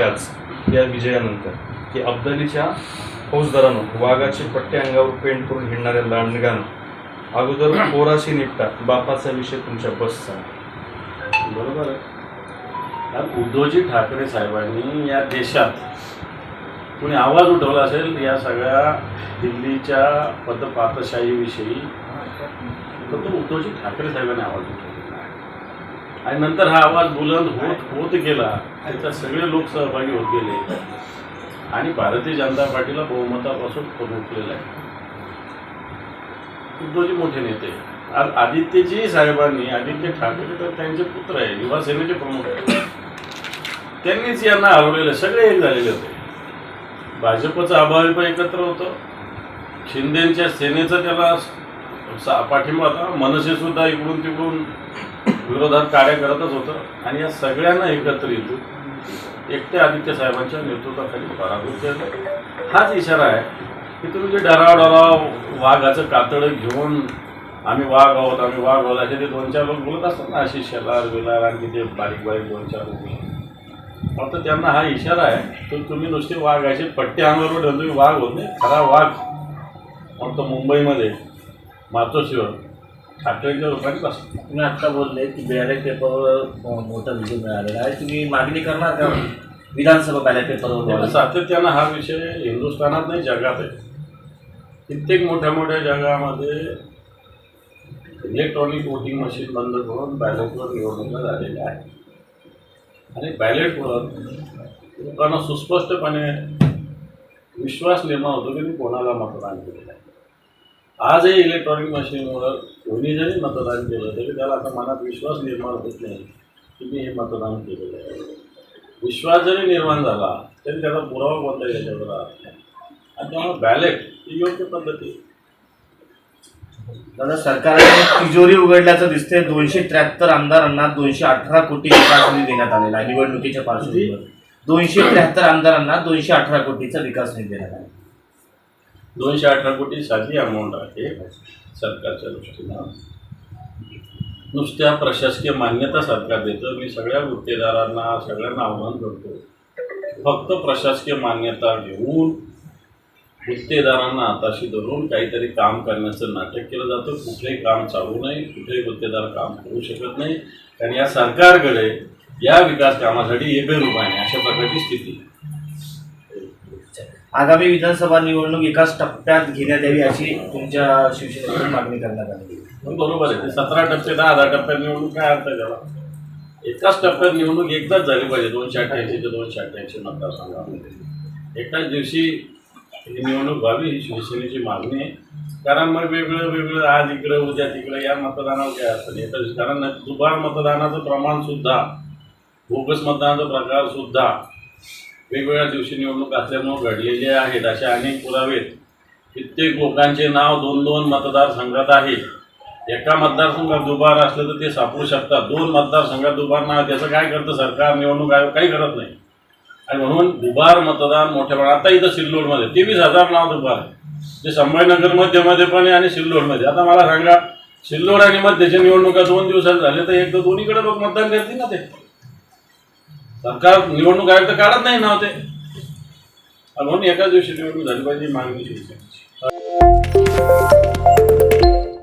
आज या विजयानंतर की अब्दालीच्या फौजदारानं वाघाचे पट्टे अंगावर पेंट करून हिंडणाऱ्या लांडगानं अगोदर पोराशी निपटा बापाचा विषय तुमच्या बसचा. बरोबर आहे. उद्धवजी ठाकरे साहेबांनी या देशात कोणी आवाज उठवला असेल या सगळ्या दिल्लीच्या पदपातशाहीविषयी तर तो उद्धवजी ठाकरे साहेबांनी आवाज उठवलेला आहे आणि नंतर हा आवाज बुलंद होत होत गेला. त्याच्यात सगळे लोक सहभागी होत गेले. आणि भारतीय जनता पार्टीला बहुमतापासून उठलेला आहे. उद्धवजी मोठे नेते. आज आदित्यजी साहेबांनी आदित्य ठाकरे तर त्यांचे पुत्र आहे युवा सेनेचे प्रमुख आहेत त्यांनीच यांना हरवलेले सगळे एक झालेले होते. भाजपचं अभावी पण एकत्र होतं. शिंदेच्या सेनेचा त्याला पाठिंबा होता. मनसे सुद्धा इकडून तिकडून विरोधात कार्य करतच होतं. आणि या सगळ्यांना एकत्र येतो एकटे आदित्य साहेबांच्या नेतृत्वाखाली पराभूत केलं. हाच इशारा आहे की तुम्ही जे डराव डराव वाघाचं कातडं घेऊन आम्ही वाघ आहोत आम्ही वाघ आहोत असे ते दोन चार लोक बोलत असतात ना अशी शेलार वेलार आणि ते बारीक बारीक दोन चार लोक. फक्त त्यांना हा इशारा आहे तर तुम्ही नुसते वाघ असे पट्टे अंगावर ठेवून तुम्ही वाघ होत नाही खरा वाघ. फक्त मुंबईमध्ये मातोश्रीवर. ठाकरेंच्या असतो तुम्ही आत्ता बोलले की बॅलेट पेपरवर मोठा विजय मिळालेला आहे. तुम्ही मागणी करणार का? विधानसभा बॅलेट पेपरवर सातत्यानं हा विषय हिंदुस्थानात नाही जगात आहे. कित्येक मोठ्या मोठ्या जगामध्ये इलेक्ट्रॉनिक वोटिंग मशीन बंद करून बॅलेटवर निवडणुका झालेल्या आहेत. आणि बॅलेटवर लोकांना सुस्पष्टपणे विश्वास निर्माण होतो की मी कोणाला मतदान केलेलं आहे? आजही इलेक्ट्रॉनिक मशीनवर कोणी जरी मतदान केलं तरी त्याला आता मनात विश्वास निर्माण होत नाही की मी हे मतदान केलेलं आहे. विश्वास जरी निर्माण झाला तरी त्याचा पुरावा कोणता याच्यावर राहत नाही. आणि त्यामुळे बॅलेट ही योग्य पद्धती दादा सरकारने तिजोरी उघडल्याचं दिसतंय. दोनशे त्र्याहत्तर आमदारांना दोनशे अठरा कोटी विकास निधी देण्यात आलेला आहे. निवडणुकीच्या पार्श्वभूमीवर. दोनशे त्र्याहत्तर आमदारांना दोनशे अठरा कोटीचा विकास निधी देण्यात आला दोनशे अठरा कोटी साधी अमाऊंट आहे सरकारच्या दृष्टीनं. नुसत्या प्रशासकीय मान्यता सरकार देतं मी सगळ्या गुत्तेदारांना सगळ्यांना आव्हान करतो. फक्त प्रशासकीय मान्यता घेऊन गुत्तेदारांना हाताशी धरून काहीतरी काम करण्याचं नाटक केलं जातं. कुठलंही काम चालू नाही कुठेही गुत्तेदार काम करू शकत नाही. कारण या सरकारकडे या विकास कामासाठी एकही रुपये नाही अशा प्रकारची स्थिती. आहे. आगामी विधानसभा निवडणूक एकाच टप्प्यात घेण्यात यावी अशी तुमच्या शिवसेनेकडून मागणी करण्यात आली. पण बरोबर आहे. ते सतरा टप्पे दहा दहा टप्प्यात निवडणूक काय अर्थ आहे त्याला एकाच टप्प्यात निवडणूक एकदाच झाली पाहिजे. दोनशे अठ्ठ्याऐंशी ते दोनशे अठ्ठ्याऐंशी मतदारसंघामध्ये. एकाच दिवशी ही निवडणूक व्हावी ही शिवसेनेची मागणी आहे. कारण मग वेगळं वेगळं आज इकडं उद्या तिकडं या मतदानावर काय अर्थ नाही तर कारण दुबार मतदानाचं प्रमाणसुद्धा बोगस मतदानाचा प्रकारसुद्धा वेगवेगळ्या दिवशी निवडणूक असल्यामुळे घडलेले आहेत असे अनेक पुरावे कित्येक लोकांचे नाव दोन दोन मतदारसंघात आहे. एका मतदारसंघात दुबार असलं तर ते सापडू शकतात. दोन मतदारसंघात दुबार नाव त्याचं काय करतं सरकार? निवडणूक आयोग काही करत नाही. आणि म्हणून दुबार मतदान मोठ्या प्रमाणात आता इथं सिल्लोडमध्ये तेवीस हजार नाव दुबार आहे. ते संभाजीनगर मध्यमध्ये पण आहे आणि सिल्लोडमध्ये. आता मला सांगा सिल्लोड आणि मध्यच्या निवडणुका दोन दिवसात झाल्या तर एक तर दोन्हीकडे लोक मतदान करतील ना ते. सरकार निवडणूक आयोग तर काढत नाही नाव हो ते. म्हणून एकाच दिवशी निवडणूक झाली पाहिजे मागणी शिवसेनेची.